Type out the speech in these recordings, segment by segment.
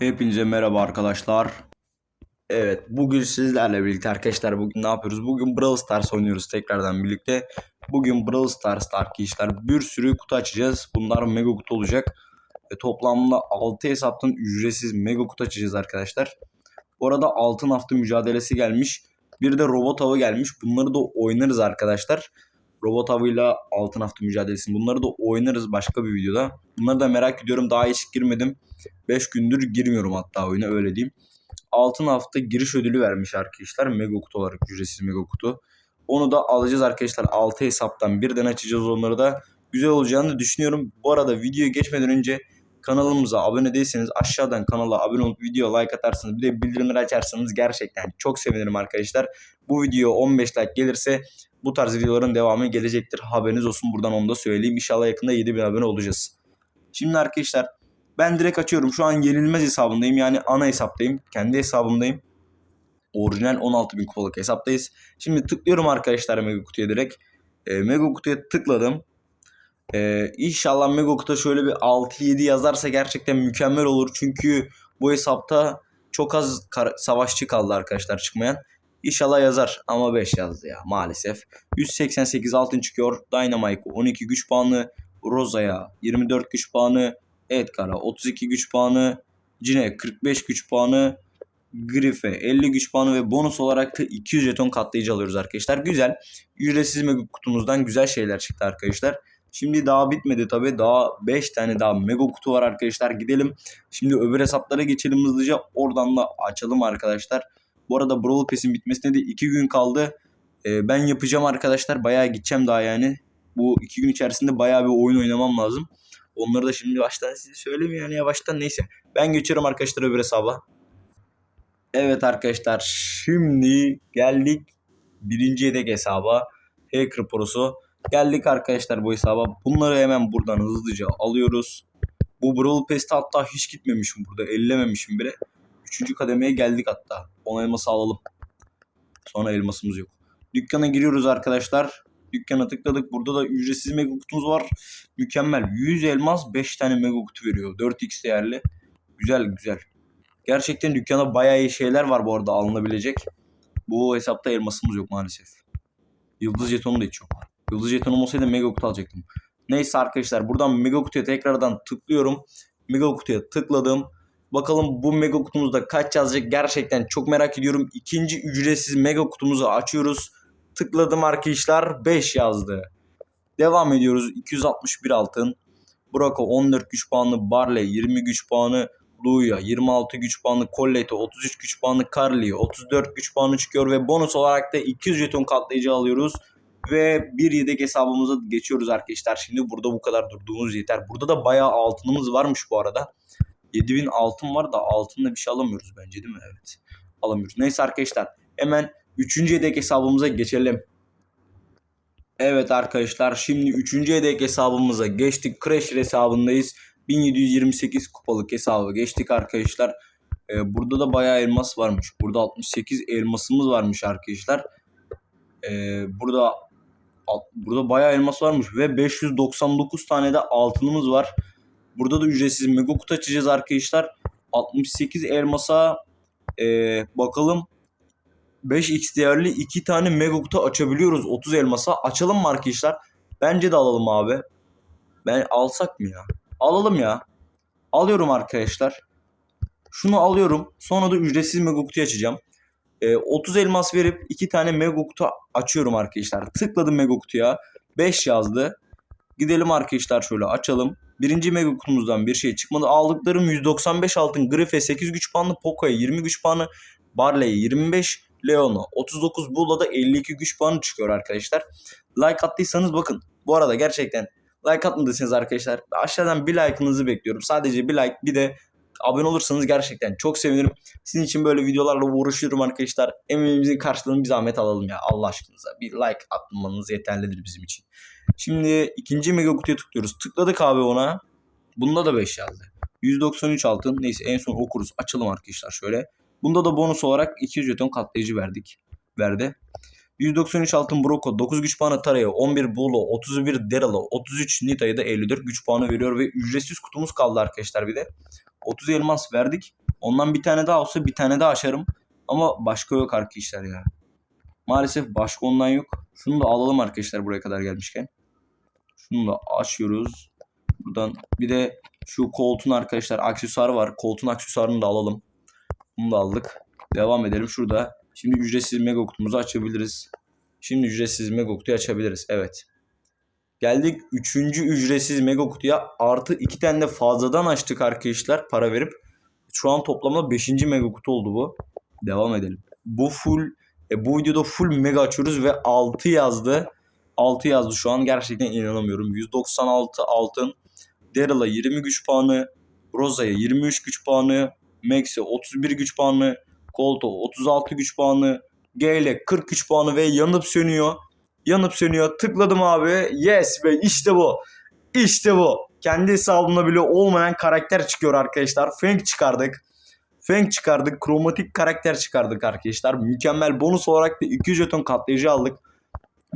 Hepinize merhaba arkadaşlar. Evet bugün sizlerle birlikte arkadaşlar bugün ne yapıyoruz? Bugün Brawl Stars oynuyoruz tekrardan birlikte. Bugün Brawl Stars'ta arkadaşlar bir sürü kutu açacağız. Bunlar mega kutu olacak. Ve toplamda 6 hesaptan ücretsiz mega kutu açacağız arkadaşlar. Bu arada altın hafta mücadelesi gelmiş. Bir de robot avı gelmiş. Bunları da oynarız arkadaşlar. Robot avıyla altın hafta mücadelesi. Bunları da oynarız başka bir videoda. Bunları da merak ediyorum. Daha hiç girmedim. 5 gündür girmiyorum hatta oyuna öyle diyeyim. Altın hafta giriş ödülü vermiş arkadaşlar. Mega kutu olarak ücretsiz mega kutu. Onu da alacağız arkadaşlar. 6 hesaptan birden açacağız onları da. Güzel olacağını düşünüyorum. Bu arada videoya geçmeden önce kanalımıza abone değilseniz aşağıdan kanala abone olup video like atarsınız. Bir de bildirimleri açarsanız gerçekten çok sevinirim arkadaşlar. Bu video 15 like gelirse bu tarz videoların devamı gelecektir. Haberiniz olsun buradan onu da söyleyeyim. İnşallah yakında 7000 abone olacağız. Şimdi arkadaşlar ben direkt açıyorum. Şu an yenilmez hesabındayım. Yani ana hesaptayım. Kendi hesabımdayım. Orijinal 16.000 kupalık hesaptayız. Şimdi tıklıyorum arkadaşlar Mega Kutu'ya direkt. E, Mega Kutu'ya tıkladım. E, inşallah Mega Kutu'da şöyle bir 6-7 yazarsa gerçekten mükemmel olur. Çünkü bu hesapta çok az savaşçı kaldı arkadaşlar çıkmayan. İnşallah yazar ama 5 yazdı ya maalesef. 188 altın çıkıyor. Dynamite 12 güç puanı. Roza'ya 24 güç puanı. Edgar'a 32 güç puanı. Cine 45 güç puanı. Griff'e 50 güç puanı ve bonus olarak da 200 jeton katlayıcı alıyoruz arkadaşlar. Güzel. Ücretsiz mega kutumuzdan güzel şeyler çıktı arkadaşlar. Şimdi daha bitmedi tabi. Daha 5 tane daha mega kutu var arkadaşlar. Gidelim. Şimdi öbür hesaplara geçelim hızlıca. Oradan da açalım arkadaşlar. Bu arada Brawl Pass'in bitmesine de 2 gün kaldı. Ee, ben yapacağım arkadaşlar. Bayağı gideceğim daha yani. Bu 2 gün içerisinde bayağı bir oyun oynamam lazım. Onları da şimdi baştan size söyleyeyim yani yavaştan neyse. Ben geçiyorum arkadaşlar öbür hesaba. Evet arkadaşlar şimdi geldik birinci yedek hesaba. Hacker Pro'su. Geldik arkadaşlar bu hesaba. Bunları hemen buradan hızlıca alıyoruz. Bu Brawl Pass'te hatta hiç gitmemişim burada. Ellememişim bile. Üçüncü kademeye geldik hatta. 10 elması alalım. Sonra elmasımız yok. Dükkana giriyoruz arkadaşlar. Dükkana tıkladık. Burada da ücretsiz mega kutumuz var. Mükemmel. 100 elmas 5 tane mega kutu veriyor. 4x değerli. Güzel güzel. Gerçekten dükkanda bayağı iyi şeyler var bu arada alınabilecek. Bu hesapta elmasımız yok maalesef. Yıldız jetonu da hiç yok. Yıldız jetonum olsaydı mega kutu alacaktım. Neyse arkadaşlar buradan mega kutuya tekrardan tıklıyorum. Mega kutuya tıkladım. Bakalım bu mega kutumuzda kaç yazacak gerçekten çok merak ediyorum. İkinci ücretsiz mega kutumuzu açıyoruz. Tıkladım arkadaşlar 5 yazdı. Devam ediyoruz 261 altın. Brock'a 14 güç puanlı, Barley 20 güç puanı, Luya 26 güç puanlı, Colette 33 güç puanlı, Carly'ye 34 güç puanı çıkıyor ve bonus olarak da 200 jeton katlayıcı alıyoruz. Ve bir yedek hesabımıza geçiyoruz arkadaşlar. Şimdi burada bu kadar durduğumuz yeter. Burada da bayağı altınımız varmış bu arada. 7000 altın var da altınla bir şey alamıyoruz bence değil mi? Evet. Alamıyoruz. Neyse arkadaşlar hemen 3. yedek hesabımıza geçelim. Evet arkadaşlar şimdi 3. yedek hesabımıza geçtik. Crash hesabındayız. 1728 kupalık hesabı geçtik arkadaşlar. Ee, burada da bayağı elmas varmış. Burada 68 elmasımız varmış arkadaşlar. Ee, burada burada bayağı elmas varmış ve 599 tane de altınımız var. Burada da ücretsiz mega açacağız arkadaşlar. 68 elmasa ee, bakalım 5x değerli 2 tane mega açabiliyoruz 30 elmasa. Açalım mı arkadaşlar? Bence de alalım abi. Ben alsak mı ya? Alalım ya. Alıyorum arkadaşlar. Şunu alıyorum. Sonra da ücretsiz mega açacağım. Ee, 30 elmas verip 2 tane mega açıyorum arkadaşlar. Tıkladım mega kutuya. 5 yazdı. Gidelim arkadaşlar şöyle açalım. Birinci mega kutumuzdan bir şey çıkmadı. Aldıklarım 195 altın. Griff'e 8 güç puanı. Poco'ya 20 güç puanı. Barley'e 25. Leon'a 39. Bull'a da 52 güç puanı çıkıyor arkadaşlar. Like attıysanız bakın. Bu arada gerçekten like atmadıysanız arkadaşlar aşağıdan bir like'ınızı bekliyorum. Sadece bir like bir de abone olursanız gerçekten çok sevinirim. Sizin için böyle videolarla uğraşıyorum arkadaşlar. Emeğimizin karşılığını bir zahmet alalım ya Allah aşkınıza. Bir like atmanız yeterlidir bizim için. Şimdi ikinci mega kutuya tıklıyoruz. Tıkladık abi ona. Bunda da 5 yazdı. 193 altın. Neyse en son okuruz. Açalım arkadaşlar şöyle. Bunda da bonus olarak 200 jeton katlayıcı verdik. Verdi. 193 altın Broko, 9 güç puanı Tara'ya, 11 Bolo, 31 Daryl'a, 33 Nita'ya da 54 güç puanı veriyor ve ücretsiz kutumuz kaldı arkadaşlar bir de. 30 elmas verdik. Ondan bir tane daha olsa bir tane daha açarım. Ama başka yok arkadaşlar ya. Maalesef başka ondan yok. Şunu da alalım arkadaşlar buraya kadar gelmişken. Şunu da açıyoruz. Buradan bir de şu koltuğun arkadaşlar aksesuarı var. Koltuğun aksesuarını da alalım. Bunu da aldık. Devam edelim şurada. Şimdi ücretsiz mega kutumuzu açabiliriz. Şimdi ücretsiz mega kutuyu açabiliriz. Evet. Geldik 3. ücretsiz mega kutuya. Artı 2 tane de fazladan açtık arkadaşlar para verip. Şu an toplamda 5. mega kutu oldu bu. Devam edelim. Bu full e, bu videoda full mega açıyoruz ve 6 yazdı. 6 yazdı şu an gerçekten inanamıyorum. 196 altın. Daryl'a 20 güç puanı. Rosa'ya 23 güç puanı. Max'e 31 güç puanı. Colt'a 36 güç puanı. Gale 40 güç puanı ve yanıp sönüyor. Yanıp sönüyor. Tıkladım abi. Yes be işte bu. İşte bu. Kendi hesabımda bile olmayan karakter çıkıyor arkadaşlar. Fang çıkardık. Fang çıkardık. Kromatik karakter çıkardık arkadaşlar. Mükemmel bonus olarak da 2 jeton katlayıcı aldık.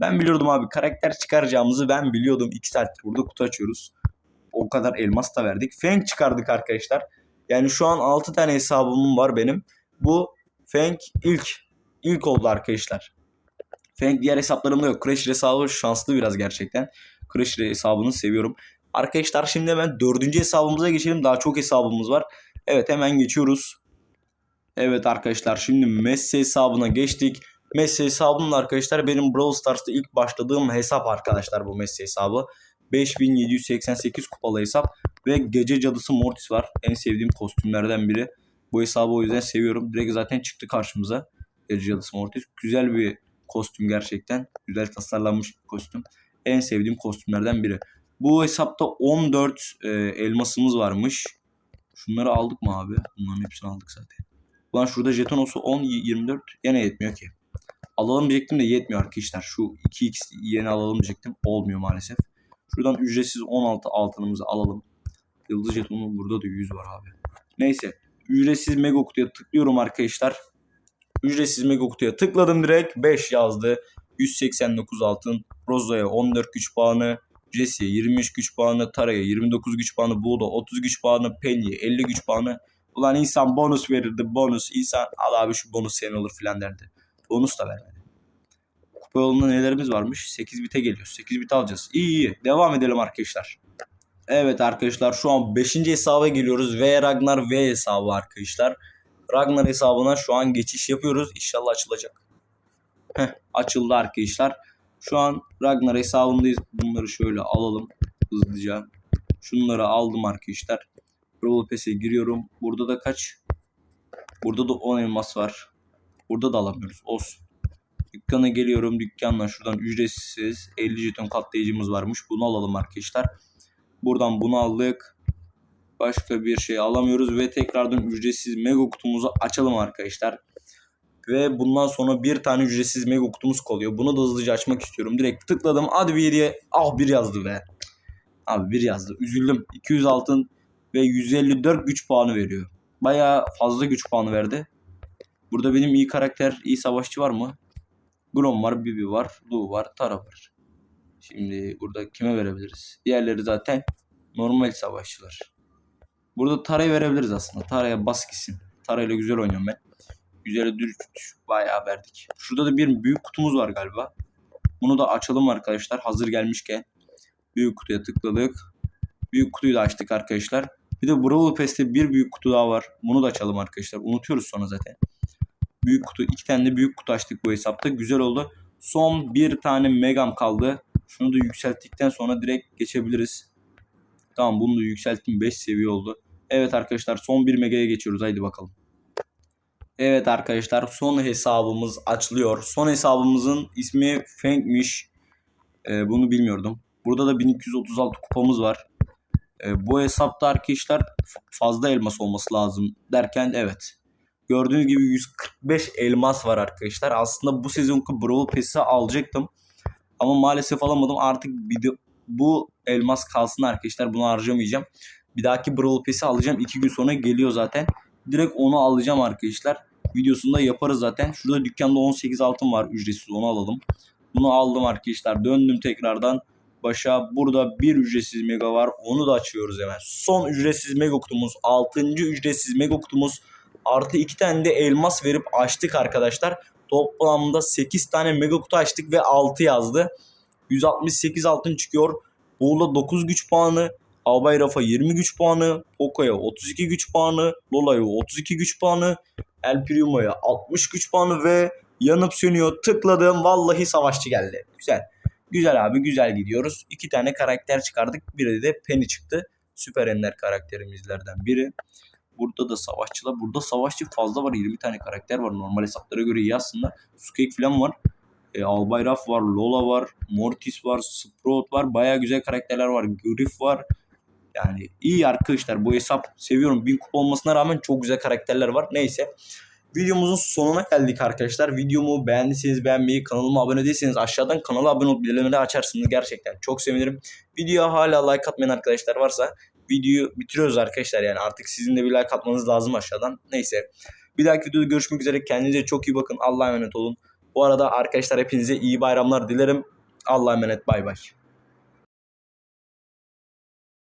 Ben biliyordum abi karakter çıkaracağımızı ben biliyordum. 2 saattir burada kutu açıyoruz. O kadar elmas da verdik. Fang çıkardık arkadaşlar. Yani şu an 6 tane hesabım var benim. Bu Fang ilk. ilk oldu arkadaşlar. Fang diğer hesaplarımda yok. Crash hesabı şanslı biraz gerçekten. Crash hesabını seviyorum. Arkadaşlar şimdi hemen dördüncü hesabımıza geçelim. Daha çok hesabımız var. Evet hemen geçiyoruz. Evet arkadaşlar şimdi Messi hesabına geçtik. Messi hesabının arkadaşlar benim Brawl Stars'ta ilk başladığım hesap arkadaşlar bu Messi hesabı. 5788 kupalı hesap ve gece cadısı Mortis var. En sevdiğim kostümlerden biri. Bu hesabı o yüzden seviyorum. Direkt zaten çıktı karşımıza. Gece cadısı Mortis. Güzel bir kostüm gerçekten. Güzel tasarlanmış bir kostüm. En sevdiğim kostümlerden biri. Bu hesapta 14 e, elmasımız varmış. Şunları aldık mı abi? Bunların hepsini aldık zaten. Ulan şurada jeton olsa 10, 24 gene yetmiyor ki. Alalım diyecektim de yetmiyor arkadaşlar. Şu 2x yeni alalım diyecektim. Olmuyor maalesef. Şuradan ücretsiz 16 altınımızı alalım. Yıldız jetonu burada da 100 var abi. Neyse. Ücretsiz mega kutuya tıklıyorum arkadaşlar. Ücretsiz mega kutuya tıkladım direkt. 5 yazdı. 189 altın. Roza'ya 14 güç puanı. Jesse'ye 23 güç puanı. Tara'ya 29 güç puanı. Buğda 30 güç puanı. Penny'ye 50 güç puanı. Ulan insan bonus verirdi. Bonus. İnsan al abi şu bonus senin olur filan derdi. Bonus da vermedi. Kupa yolunda nelerimiz varmış? 8 bite geliyor. 8 bit alacağız. İyi iyi. Devam edelim arkadaşlar. Evet arkadaşlar şu an 5. hesaba geliyoruz. V Ragnar V hesabı arkadaşlar. Ragnar hesabına şu an geçiş yapıyoruz. İnşallah açılacak. Heh, açıldı arkadaşlar. Şu an Ragnar hesabındayız. Bunları şöyle alalım hızlıca. Şunları aldım arkadaşlar. Brawl Pass'e giriyorum. Burada da kaç? Burada da 10 elmas var. Burada da alamıyoruz. Olsun. Dükkana geliyorum. Dükkandan şuradan ücretsiz 50 jeton katlayıcımız varmış. Bunu alalım arkadaşlar. Buradan bunu aldık. Başka bir şey alamıyoruz ve tekrardan ücretsiz mega kutumuzu açalım arkadaşlar. Ve bundan sonra bir tane ücretsiz mega kutumuz kalıyor. Bunu da hızlıca açmak istiyorum. Direkt tıkladım. Hadi bir hediye. Ah bir yazdı be. Abi bir yazdı. Üzüldüm. 200 altın ve 154 güç puanı veriyor. Baya fazla güç puanı verdi. Burada benim iyi karakter, iyi savaşçı var mı? Grom var, Bibi var, Lu var, Tara var. Şimdi burada kime verebiliriz? Diğerleri zaten normal savaşçılar. Burada Tara'ya verebiliriz aslında. Tara'ya bas gitsin. Tara ile güzel oynuyorum ben. Güzel dürüst bayağı verdik. Şurada da bir büyük kutumuz var galiba. Bunu da açalım arkadaşlar hazır gelmişken. Büyük kutuya tıkladık. Büyük kutuyu da açtık arkadaşlar. Bir de Brawl Pass'te bir büyük kutu daha var. Bunu da açalım arkadaşlar. Unutuyoruz sonra zaten. Büyük kutu. iki tane de büyük kutu açtık bu hesapta. Güzel oldu. Son bir tane megam kaldı. Şunu da yükselttikten sonra direkt geçebiliriz. Tamam bunu da yükselttim. 5 seviye oldu. Evet arkadaşlar son bir megaya geçiyoruz. Haydi bakalım. Evet arkadaşlar son hesabımız açılıyor. Son hesabımızın ismi Fang'miş. Ee, bunu bilmiyordum. Burada da 1236 kupamız var. Ee, bu hesapta arkadaşlar fazla elmas olması lazım derken evet. Gördüğünüz gibi 145 elmas var arkadaşlar. Aslında bu sezonki Brawl Pass'i alacaktım. Ama maalesef alamadım. Artık bir de bu elmas kalsın arkadaşlar. Bunu harcamayacağım. Bir dahaki Brawl Pass'i alacağım. 2 gün sonra geliyor zaten. Direkt onu alacağım arkadaşlar. Videosunda yaparız zaten. Şurada dükkanda 18 altın var ücretsiz onu alalım. Bunu aldım arkadaşlar. Döndüm tekrardan. başa. Burada bir ücretsiz mega var. Onu da açıyoruz hemen. Son ücretsiz mega kutumuz. 6. ücretsiz mega kutumuz. Artı 2 tane de elmas verip açtık arkadaşlar. Toplamda 8 tane mega kutu açtık ve 6 yazdı. 168 altın çıkıyor. Buğla 9 güç puanı. Albay Rafa 20 güç puanı. Poco'ya 32 güç puanı. Lola'ya 32 güç puanı. El Primo'ya 60 güç puanı ve yanıp sönüyor. Tıkladım. Vallahi savaşçı geldi. Güzel. Güzel abi güzel gidiyoruz. İki tane karakter çıkardık. Biri de Penny çıktı. Süper Ender karakterimizlerden biri. Burada da savaşçılar. Burada savaşçı fazla var. 20 tane karakter var. Normal hesaplara göre iyi aslında. Sukek falan var. E, Albay Raf var. Lola var. Mortis var. Sprout var. Baya güzel karakterler var. Griff var. Yani iyi arkadaşlar. Bu hesap seviyorum. 1000 kupa olmasına rağmen çok güzel karakterler var. Neyse. Videomuzun sonuna geldik arkadaşlar. Videomu beğendiyseniz beğenmeyi, kanalıma abone değilseniz aşağıdan kanala abone olup bildirimleri açarsınız. Gerçekten çok sevinirim. Videoya hala like atmayan arkadaşlar varsa videoyu bitiriyoruz arkadaşlar. Yani artık sizin de bir like atmanız lazım aşağıdan. Neyse. Bir dahaki videoda görüşmek üzere. Kendinize çok iyi bakın. Allah'a emanet olun. Bu arada arkadaşlar hepinize iyi bayramlar dilerim. Allah'a emanet. Bay bay.